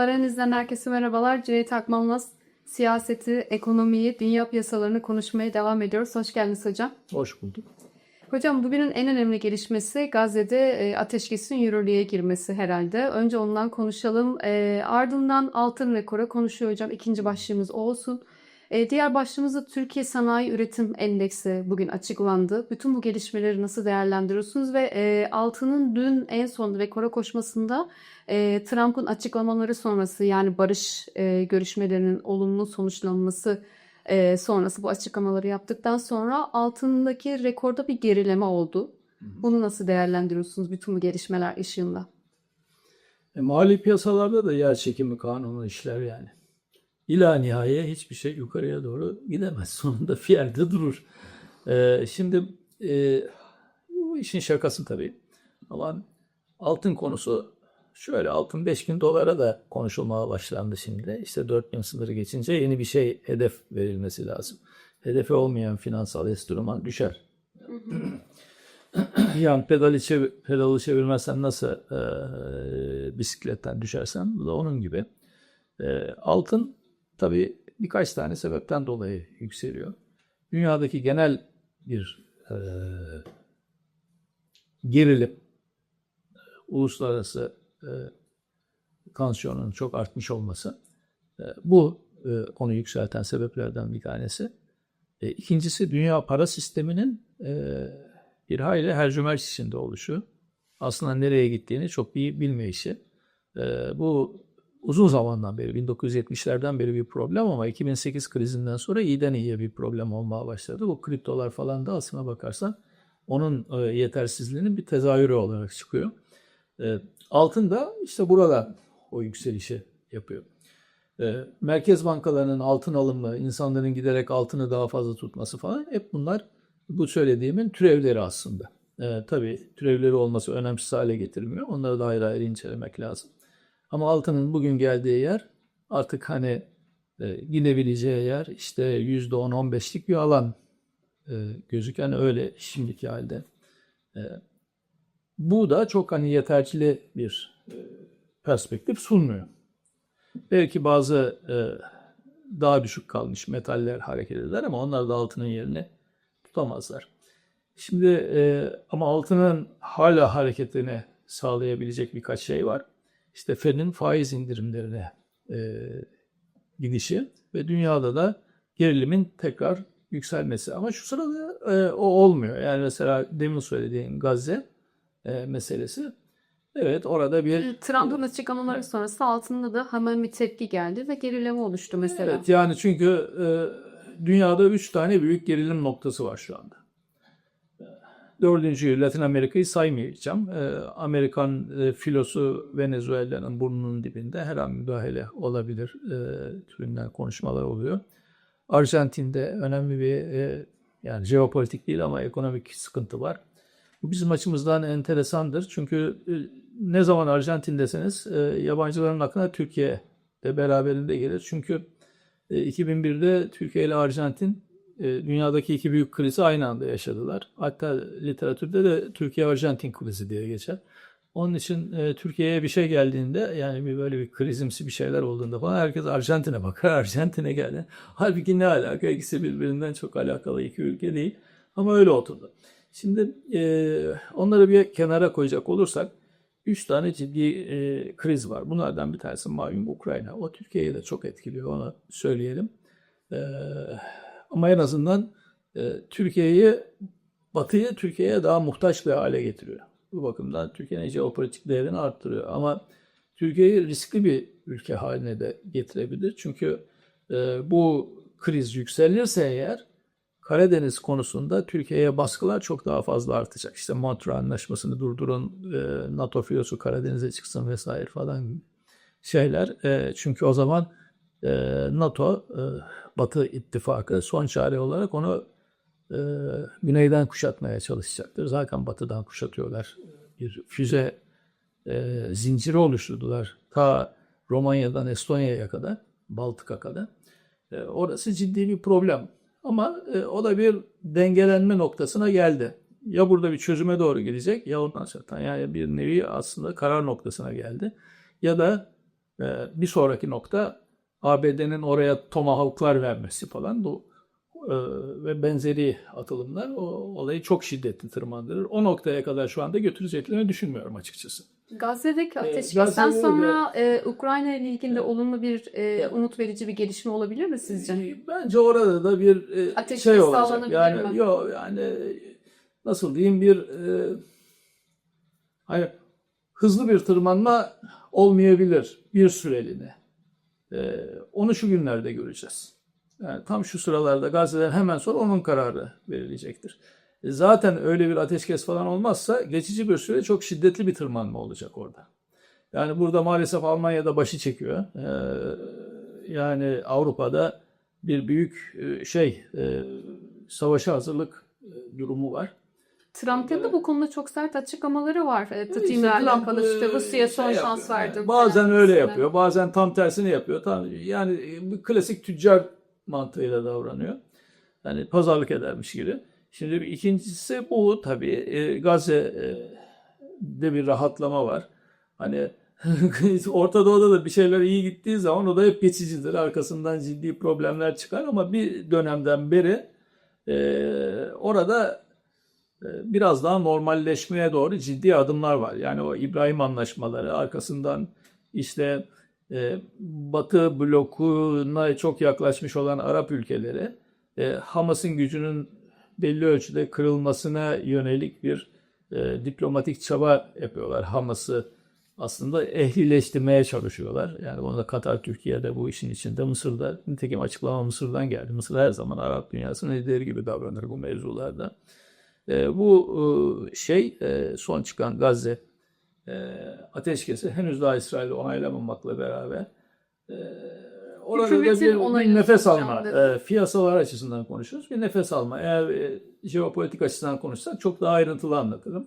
Paranızdan herkese merhabalar. Cüneyt Akman'la siyaseti, ekonomiyi, dünya piyasalarını konuşmaya devam ediyoruz. Hoş geldiniz hocam. Hoş bulduk. Hocam bugünün en önemli gelişmesi Gazze'de e, ateşkesin yürürlüğe girmesi herhalde. Önce ondan konuşalım. E, ardından altın rekora konuşuyor hocam. İkinci başlığımız o olsun. E, diğer başlığımız da Türkiye Sanayi Üretim Endeksi bugün açıklandı. Bütün bu gelişmeleri nasıl değerlendiriyorsunuz ve e, altının dün en son rekora koşmasında e, Trump'ın açıklamaları sonrası yani barış e, görüşmelerinin olumlu sonuçlanması e, sonrası bu açıklamaları yaptıktan sonra altındaki rekorda bir gerileme oldu. Bunu nasıl değerlendiriyorsunuz bütün bu gelişmeler ışığında? E, mali piyasalarda da yer çekimi kanunu işler yani. İla nihaya hiçbir şey yukarıya doğru gidemez. Sonunda bir durur. E, şimdi e, bu işin şakası tabii. Ama altın konusu şöyle altın 5000 dolara da konuşulmaya başlandı şimdi. İşte 4000 sınırı geçince yeni bir şey hedef verilmesi lazım. Hedefi olmayan finansal enstrüman düşer. yani pedali çevir, pedalı çevirmezsen nasıl e, bisikletten düşersen bu da onun gibi. E, altın tabii birkaç tane sebepten dolayı yükseliyor. Dünyadaki genel bir e, gerilim, uluslararası e, tansiyonun çok artmış olması e, bu e, onu yükselten sebeplerden bir tanesi. E, ikincisi dünya para sisteminin e, bir hayli hercümerç içinde oluşu. Aslında nereye gittiğini çok iyi bilmeyişi. E, bu uzun zamandan beri, 1970'lerden beri bir problem ama 2008 krizinden sonra iyiden iyiye bir problem olmaya başladı. Bu kriptolar falan da aslına bakarsan onun e, yetersizliğinin bir tezahürü olarak çıkıyor. E, altın da işte burada o yükselişi yapıyor. E, merkez bankalarının altın alımı, insanların giderek altını daha fazla tutması falan hep bunlar bu söylediğimin türevleri aslında. E, tabii türevleri olması önemsiz hale getirmiyor. Onları da ayrı ayrı incelemek lazım. Ama altının bugün geldiği yer artık hani e, gidebileceği yer işte %10-15'lik bir alan e, gözüken öyle şimdiki halde. E, bu da çok hani yeterli bir e, perspektif sunmuyor. Belki bazı e, daha düşük kalmış metaller hareket eder ama onlar da altının yerini tutamazlar. Şimdi e, ama altının hala hareketini sağlayabilecek birkaç şey var. İşte Fed'in faiz indirimlerine e, gidişi ve dünyada da gerilimin tekrar yükselmesi. Ama şu sırada e, o olmuyor. Yani mesela demin söylediğim Gazze e, meselesi. Evet orada bir... Trump'ın açıklamaları sonrası altında da hemen bir tepki geldi ve gerileme oluştu mesela. Evet yani çünkü e, dünyada üç tane büyük gerilim noktası var şu anda. Dördüncüyü Latin Amerika'yı saymayacağım. E, Amerikan e, filosu Venezuela'nın burnunun dibinde her an müdahale olabilir e, türünden konuşmalar oluyor. Arjantin'de önemli bir e, yani jeopolitik değil ama ekonomik sıkıntı var. Bu bizim açımızdan enteresandır. Çünkü e, ne zaman Arjantin deseniz e, yabancıların aklına Türkiye de beraberinde gelir. Çünkü e, 2001'de Türkiye ile Arjantin dünyadaki iki büyük krizi aynı anda yaşadılar. Hatta literatürde de Türkiye-Arjantin krizi diye geçer. Onun için e, Türkiye'ye bir şey geldiğinde yani bir böyle bir krizimsi bir şeyler olduğunda falan herkes Arjantin'e bakar. Arjantin'e geldi. Halbuki ne alaka? İkisi birbirinden çok alakalı iki ülke değil. Ama öyle oturdu. Şimdi e, onları bir kenara koyacak olursak üç tane ciddi e, kriz var. Bunlardan bir tanesi malum Ukrayna. O Türkiye'yi de çok etkiliyor onu söyleyelim. E, ama en azından e, Türkiye'yi Batı'yı Türkiye'ye daha muhtaç bir hale getiriyor. Bu bakımdan Türkiye'nin jeopolitik değerini arttırıyor. Ama Türkiye'yi riskli bir ülke haline de getirebilir. Çünkü e, bu kriz yükselirse eğer Karadeniz konusunda Türkiye'ye baskılar çok daha fazla artacak. İşte Montreux Anlaşması'nı durdurun, e, NATO filosu Karadeniz'e çıksın vesaire falan şeyler. E, çünkü o zaman NATO, Batı ittifakı son çare olarak onu güneyden kuşatmaya çalışacaktır. Zaten batıdan kuşatıyorlar. Bir füze zinciri oluşturdular. Ta Romanya'dan Estonya'ya kadar, Baltık'a kadar. orası ciddi bir problem. Ama e, o da bir dengelenme noktasına geldi. Ya burada bir çözüme doğru gidecek ya ondan sonra yani bir nevi aslında karar noktasına geldi. Ya da Ee, bir sonraki nokta ABD'nin oraya tomahawklar vermesi falan bu e, ve benzeri atılımlar o olayı çok şiddetli tırmandırır. O noktaya kadar şu anda götüreceklerini düşünmüyorum açıkçası. Gazze'deki Ee, ateşkesten Gazze'de sonra e, Ukrayna ile ilgili de olumlu bir e, umut verici bir gelişme olabilir mi sizce? Ee, Bence orada da bir e, Ateşkes şey olacak. sağlanabilir Yani mi? yo yani nasıl diyeyim bir e, hani hızlı bir tırmanma olmayabilir bir süreliğine. E, onu şu günlerde göreceğiz. Yani tam şu sıralarda Gazze'den hemen sonra onun kararı verilecektir. E, Zaten öyle bir ateşkes falan olmazsa geçici bir süre çok şiddetli bir tırmanma olacak orada. Yani burada maalesef Almanya'da başı çekiyor. E, yani Avrupa'da bir büyük e, şey e, savaşa hazırlık e, durumu var. Trump'ın da bu konuda çok sert açıklamaları var. E, İşte Tatimle Trump, alakalı işte e, Rusya'ya son şey şans yapıyor. verdi. Yani Bazen falan öyle yapıyor, bazen tam tersini yapıyor. Tam yani e, bir klasik tüccar mantığıyla davranıyor. Yani pazarlık edermiş gibi. Şimdi ikincisi bu tabii e, Gazze'de bir rahatlama var. Hani Orta Doğu'da da bir şeyler iyi gittiği zaman o da hep geçicidir. Arkasından ciddi problemler çıkar ama bir dönemden beri e, orada e, biraz daha normalleşmeye doğru ciddi adımlar var. Yani o İbrahim anlaşmaları arkasından işte e, Batı blokuna çok yaklaşmış olan Arap ülkeleri e, Hamas'ın gücünün belli ölçüde kırılmasına yönelik bir e, diplomatik çaba yapıyorlar. Hamas'ı aslında ehlileştirmeye çalışıyorlar. Yani bunu da Katar, Türkiye'de bu işin içinde, Mısır'da. Nitekim açıklama Mısır'dan geldi. Mısır her zaman Arap dünyasının lideri gibi davranır bu mevzularda. E, bu e, şey e, son çıkan Gazze e, ateşkesi henüz daha İsrail'i onaylamamakla beraber e, orada bir, bir nefes alma, e, fiyasalar açısından konuşuyoruz. Bir nefes alma. Eğer e, jeopolitik açısından konuşsak çok daha ayrıntılı anlatırım.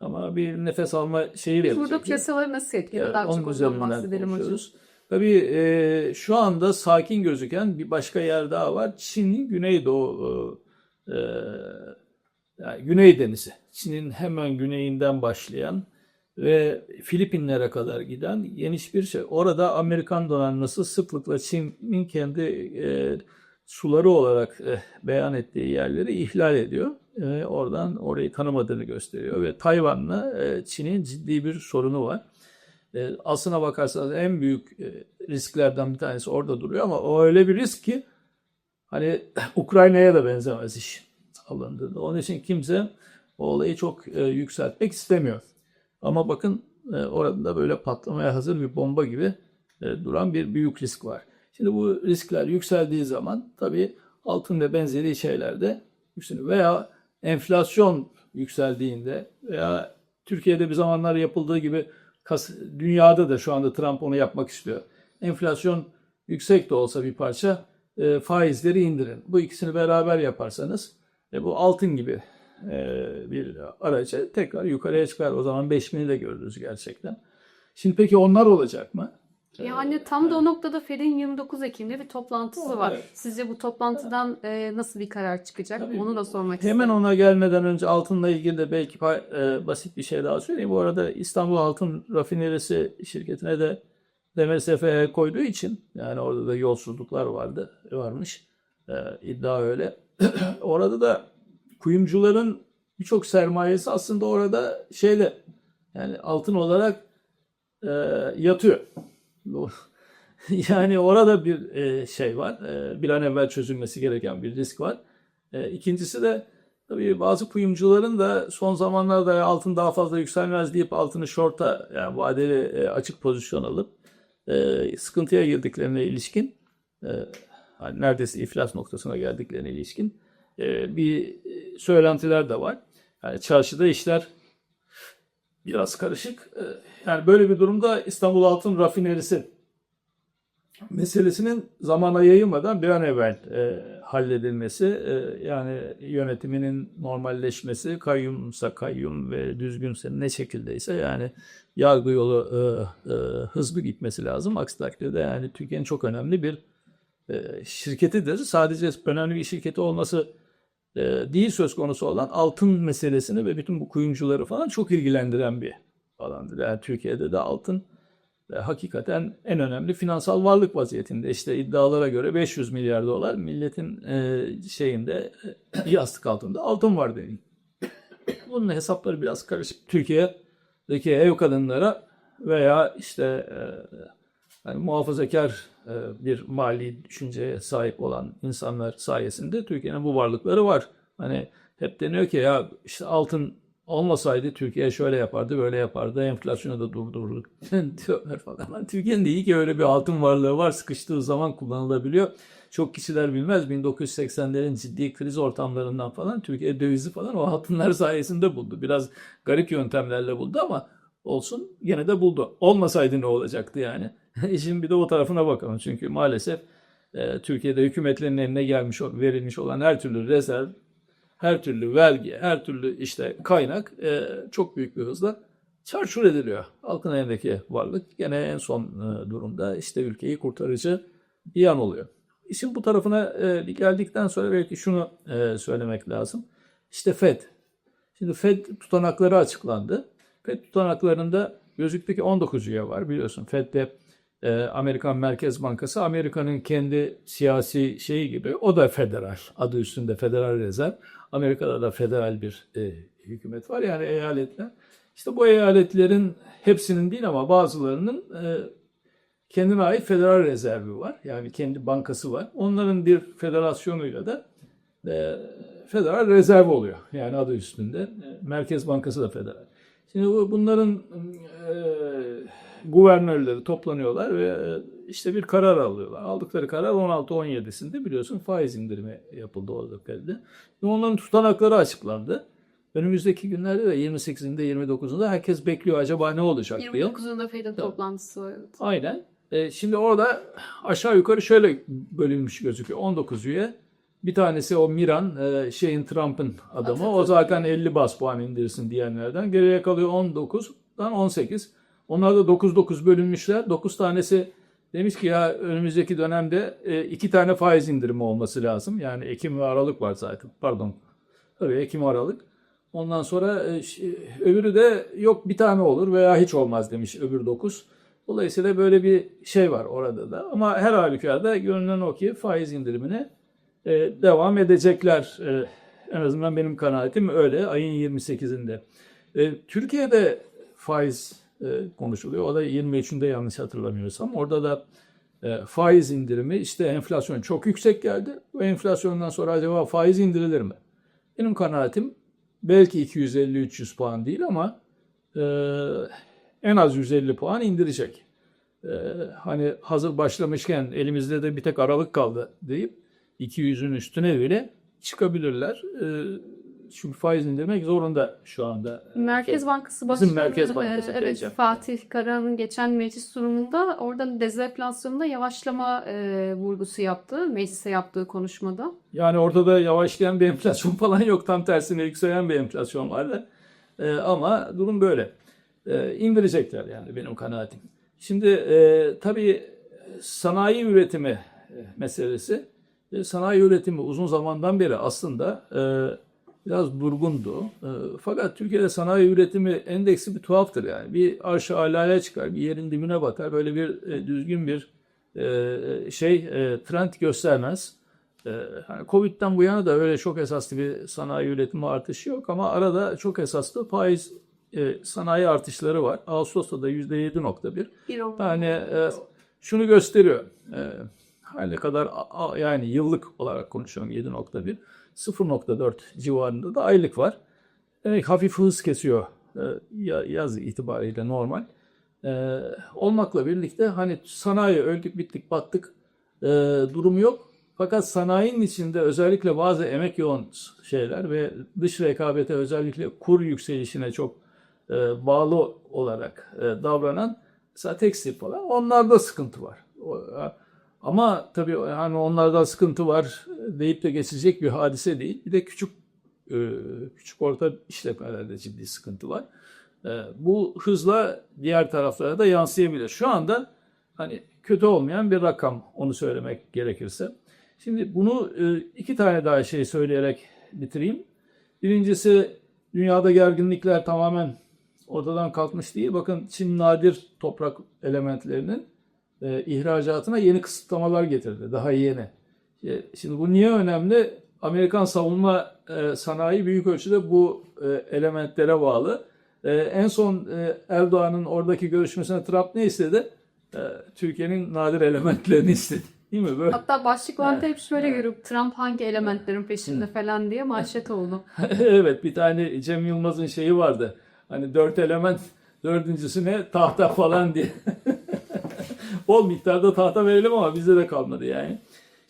Ama bir nefes alma şeyi verecek. burada piyasaları nasıl etkiledi? Evet, Daha çok ondan hocam. konuşuyoruz. Tabii e, şu anda sakin gözüken bir başka yer daha var. Çin'in güneydoğu e, yani Güney Denizi. Çin'in hemen güneyinden başlayan ve Filipinlere kadar giden geniş bir şey. Orada Amerikan donanması sıklıkla Çin'in kendi e, suları olarak e, beyan ettiği yerleri ihlal ediyor. E, oradan orayı tanımadığını gösteriyor ve Tayvan'la e, Çin'in ciddi bir sorunu var. E, aslına bakarsanız en büyük e, risklerden bir tanesi orada duruyor ama o öyle bir risk ki hani Ukrayna'ya da benzemez iş alındığında. Onun için kimse o olayı çok e, yükseltmek istemiyor. Ama bakın e, orada da böyle patlamaya hazır bir bomba gibi e, duran bir büyük risk var. Şimdi bu riskler yükseldiği zaman tabii altın ve benzeri şeyler de yükseliyor. Veya enflasyon yükseldiğinde veya Türkiye'de bir zamanlar yapıldığı gibi dünyada da şu anda Trump onu yapmak istiyor. Enflasyon yüksek de olsa bir parça e, faizleri indirin. Bu ikisini beraber yaparsanız e, bu altın gibi e, bir aracı tekrar yukarıya çıkar. O zaman 5000'i de görürüz gerçekten. Şimdi peki onlar olacak mı? Yani tam da o noktada Fed'in 29 Ekim'de bir toplantısı var. Evet. Sizce bu toplantıdan e, nasıl bir karar çıkacak? Tabii. Onu da sormak Hemen istedim. ona gelmeden önce altınla ilgili de belki e, basit bir şey daha söyleyeyim. Bu arada İstanbul Altın Rafinerisi şirketine de DMSF'ye koyduğu için yani orada da yolsuzluklar vardı varmış. E, iddia öyle. orada da kuyumcuların birçok sermayesi aslında orada şeyle yani altın olarak e, yatıyor. Yani orada bir e, şey var. E, bir an evvel çözülmesi gereken bir risk var. E, ikincisi de tabii bazı kuyumcuların da son zamanlarda "Ya altın daha fazla yükselmez deyip altını short'a yani vadeli e, açık pozisyon alıp e, sıkıntıya girdiklerine ilişkin e, hani neredeyse iflas noktasına geldiklerine ilişkin e, bir e, söylentiler de var. Yani çarşıda işler biraz karışık. E, yani böyle bir durumda İstanbul Altın Rafinerisi meselesinin zamana yayılmadan bir an evvel e, halledilmesi, e, yani yönetiminin normalleşmesi, kayyumsa kayyum ve düzgünse ne şekildeyse yani yargı yolu e, e, hızlı gitmesi lazım. Aksi takdirde yani Türkiye'nin çok önemli bir e, şirketidir. Sadece önemli bir şirketi olması e, değil söz konusu olan altın meselesini ve bütün bu kuyumcuları falan çok ilgilendiren bir alandır. Yani Türkiye'de de altın e, hakikaten en önemli finansal varlık vaziyetinde. İşte iddialara göre 500 milyar dolar milletin e, şeyinde e, yastık altında altın var deniyor. Bunun hesapları biraz karışık. Türkiye'deki ev kadınlara veya işte e, yani muhafazakar e, bir mali düşünceye sahip olan insanlar sayesinde Türkiye'nin bu varlıkları var. Hani hep deniyor ki ya işte altın olmasaydı Türkiye şöyle yapardı, böyle yapardı, enflasyonu da durdururdu diyorlar falan. Lan Türkiye'nin de iyi ki öyle bir altın varlığı var, sıkıştığı zaman kullanılabiliyor. Çok kişiler bilmez 1980'lerin ciddi kriz ortamlarından falan Türkiye dövizi falan o altınlar sayesinde buldu. Biraz garip yöntemlerle buldu ama olsun yine de buldu. Olmasaydı ne olacaktı yani? İşin bir de o tarafına bakalım. Çünkü maalesef e, Türkiye'de hükümetlerin eline gelmiş, verilmiş olan her türlü rezerv, her türlü vergi, her türlü işte kaynak e, çok büyük bir hızla çarçur ediliyor. Halkın elindeki varlık gene en son e, durumda işte ülkeyi kurtarıcı bir an oluyor. İşin bu tarafına e, geldikten sonra belki şunu e, söylemek lazım. İşte FED. Şimdi FED tutanakları açıklandı. FED tutanaklarında gözüktü ki 19 üye var biliyorsun. FED'de e, Amerikan Merkez Bankası Amerika'nın kendi siyasi şeyi gibi o da federal. Adı üstünde Federal Rezerv. Amerika'da da federal bir e, hükümet var yani eyaletler. İşte bu eyaletlerin hepsinin değil ama bazılarının e, kendine ait federal rezervi var. Yani kendi bankası var. Onların bir federasyonuyla da e, federal rezerv oluyor. Yani adı üstünde. Merkez Bankası da federal. Şimdi bu, bunların e, guvernörleri toplanıyorlar ve e, işte bir karar alıyorlar. Aldıkları karar 16-17'sinde biliyorsun faiz indirimi yapıldı orada Fed'de. Ve onların tutanakları açıklandı. Önümüzdeki günlerde de 28'inde 29'unda herkes bekliyor acaba ne olacak diye. 29'unda FED'in toplantısı var. Aynen. E, şimdi orada aşağı yukarı şöyle bölünmüş gözüküyor. 19 üye. Bir tanesi o Miran, e, şeyin Trump'ın adamı. O zaten 50 bas puan indirsin diyenlerden. Geriye kalıyor 19'dan 18. Onlar da 9-9 bölünmüşler. 9 tanesi demiş ki ya önümüzdeki dönemde e, iki tane faiz indirimi olması lazım. Yani Ekim ve Aralık var zaten. Pardon. Tabii Ekim Aralık. Ondan sonra e, ş- öbürü de yok bir tane olur veya hiç olmaz demiş öbür 9. Dolayısıyla böyle bir şey var orada da. Ama her halükarda görünen o ki faiz indirimine e, devam edecekler. E, en azından benim kanaatim öyle ayın 28'inde. E, Türkiye'de faiz e, konuşuluyor. O da 23'ünde yanlış hatırlamıyorsam. Orada da e, faiz indirimi işte enflasyon çok yüksek geldi. Bu enflasyondan sonra acaba faiz indirilir mi? Benim kanaatim belki 250-300 puan değil ama e, en az 150 puan indirecek. E, hani hazır başlamışken elimizde de bir tek aralık kaldı deyip 200'ün üstüne bile çıkabilirler. E, çünkü faiz indirmek zorunda şu anda. Merkez Bankası Bizim Başkanı Merkez Bankası e, evet. Fatih Karahan'ın geçen meclis sunumunda orada dezenflasyonda yavaşlama e, vurgusu yaptı. Meclise yaptığı konuşmada. Yani ortada yavaşlayan bir enflasyon falan yok. Tam tersine yükselen bir enflasyon var da. Ee, ama durum böyle. Ee, indirecekler yani benim kanaatim. Şimdi e, tabii sanayi üretimi e, meselesi. E, sanayi üretimi uzun zamandan beri aslında e, biraz durgundu. E, fakat Türkiye'de sanayi üretimi endeksi bir tuhaftır yani. Bir arşa alaya çıkar, bir yerin dibine batar. Böyle bir e, düzgün bir e, şey e, trend göstermez. Ee, hani Covid'den bu yana da öyle çok esaslı bir sanayi üretimi artışı yok ama arada çok esaslı faiz e, sanayi artışları var. Ağustos'ta da %7.1. Bir o- Yani e, şunu gösteriyor. E, her ne kadar a- yani yıllık olarak konuşuyorum 7.1. 0.4 civarında da aylık var. Demek hafif hız kesiyor e, ya- yaz itibariyle normal. E, olmakla birlikte hani sanayi öldük bittik battık e, durumu yok. Fakat sanayinin içinde özellikle bazı emek yoğun şeyler ve dış rekabete özellikle kur yükselişine çok e, bağlı olarak e, davranan mesela tekstil falan onlarda sıkıntı var. O, e, ama tabii hani onlarda sıkıntı var deyip de geçecek bir hadise değil. Bir de küçük e, küçük orta işletmelerde ciddi sıkıntı var. E, bu hızla diğer taraflara da yansıyabilir. Şu anda hani kötü olmayan bir rakam onu söylemek gerekirse. Şimdi bunu e, iki tane daha şey söyleyerek bitireyim. Birincisi dünyada gerginlikler tamamen ortadan kalkmış değil. Bakın Çin nadir toprak elementlerinin ihracatına yeni kısıtlamalar getirdi. Daha yeni. E, Şimdi bu niye önemli? Amerikan savunma e, sanayi büyük ölçüde bu e, elementlere bağlı. En son Erdoğan'ın oradaki görüşmesine Trump ne istedi? Türkiye'nin nadir elementlerini istedi. Değil mi? Böyle. Hatta başlıklarda hep şöyle görüyorum. Trump hangi elementlerin peşinde falan diye manşet oldu. evet bir tane Cem Yılmaz'ın şeyi vardı. Hani dört element dördüncüsü ne? Tahta falan diye. Bol miktarda tahta verelim ama bizde de kalmadı yani.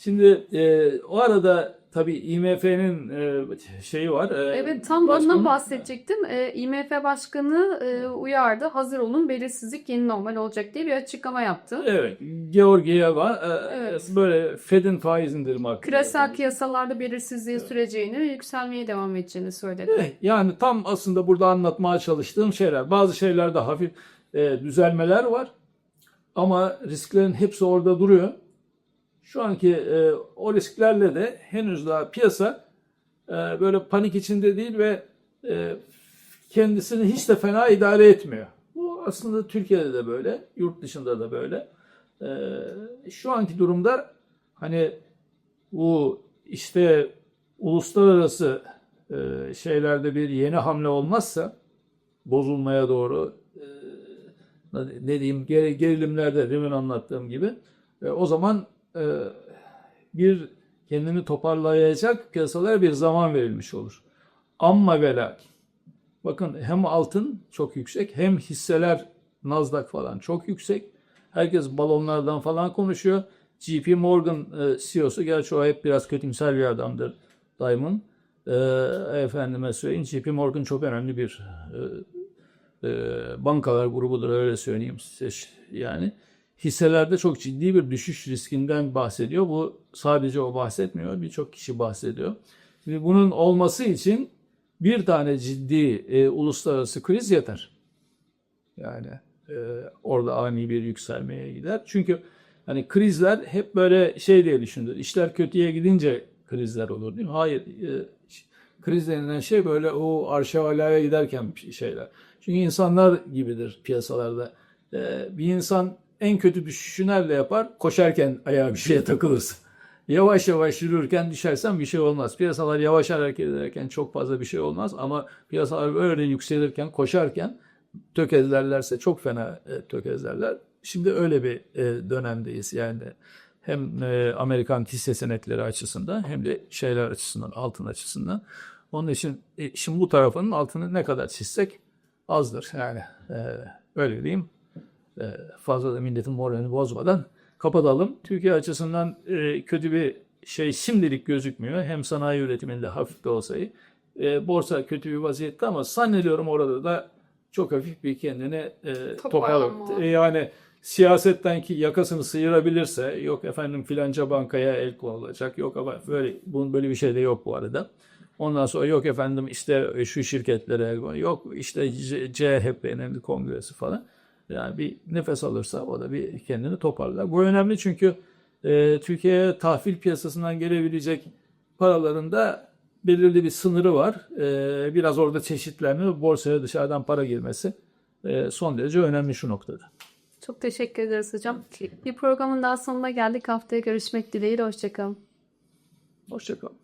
Şimdi e, o arada tabii IMF'nin e, şeyi var. e, Evet tam başkanı- bundan bahsedecektim. Ee, IMF Başkanı e, uyardı. Hazır olun belirsizlik yeni normal olacak diye bir açıklama yaptı. Evet, Georgieva e, Evet. böyle Fed'in faiz indirimi hakkında. Küresel piyasalarda belirsizliğin süreceğini ve yükselmeye devam edeceğini söyledi. Evet, Yani tam aslında burada anlatmaya çalıştığım şeyler. Bazı şeylerde hafif e, düzelmeler var. Ama risklerin hepsi orada duruyor. Şu anki e, o risklerle de henüz daha piyasa e, böyle panik içinde değil ve e, kendisini hiç de fena idare etmiyor. Bu aslında Türkiye'de de böyle, yurt dışında da böyle. E, şu anki durumda hani bu işte uluslararası e, şeylerde bir yeni hamle olmazsa bozulmaya doğru e, ne diyeyim ger- gerilimlerde demin anlattığım gibi e, o zaman bir kendini toparlayacak piyasalara bir zaman verilmiş olur. Amma ve. Bakın hem altın çok yüksek hem hisseler Nasdaq falan çok yüksek. Herkes balonlardan falan konuşuyor. JP Morgan e, CEO'su gerçi o hep biraz kötümser bir adamdır Diamond. E, efendime söyleyeyim JP Morgan çok önemli bir e, e, bankalar grubudur öyle söyleyeyim size yani. Hisselerde çok ciddi bir düşüş riskinden bahsediyor. Bu sadece o bahsetmiyor. Birçok kişi bahsediyor. Şimdi bunun olması için bir tane ciddi e, uluslararası kriz yeter. Yani e, orada ani bir yükselmeye gider. Çünkü hani krizler hep böyle şey diye düşünülür. İşler kötüye gidince krizler olur değil mi? Hayır. E, kriz denilen şey böyle o arşa alaya giderken şeyler. Çünkü insanlar gibidir piyasalarda. E, bir insan en kötü düşüşü nerede yapar? Koşarken ayağa bir şeye takılırsa. Yavaş yavaş yürürken düşersen bir şey olmaz. Piyasalar yavaş hareket ederken çok fazla bir şey olmaz ama piyasalar böyle yükselirken, koşarken tökezlerlerse çok fena e, tökezlerler. Şimdi öyle bir e, dönemdeyiz yani hem e, Amerikan hisse senetleri açısından hem de şeyler açısından, altın açısından. Onun için e, şimdi bu tarafının altını ne kadar çizsek azdır yani e, öyle diyeyim. E, fazla da milletin moralini bozmadan kapatalım. Türkiye açısından e, kötü bir şey şimdilik gözükmüyor. Hem sanayi üretiminde hafif de olsa iyi. E, borsa kötü bir vaziyette ama zannediyorum orada da çok hafif bir kendini e, toparladı. E, yani siyasetten ki yakasını sıyırabilirse yok efendim filanca bankaya el konulacak yok ama böyle bunun böyle bir şey de yok bu arada. Ondan sonra yok efendim işte şu şirketlere el yok işte CHP'nin kongresi falan. Yani bir nefes alırsa o da bir kendini toparlar. Bu önemli çünkü e, Türkiye'ye tahvil piyasasından gelebilecek paraların da belirli bir sınırı var. E, biraz orada çeşitlenme, borsaya dışarıdan para girmesi e, son derece önemli şu noktada. Çok teşekkür ederiz hocam. Bir programın daha sonuna geldik. Haftaya görüşmek dileğiyle. Hoşçakalın. Hoşçakalın.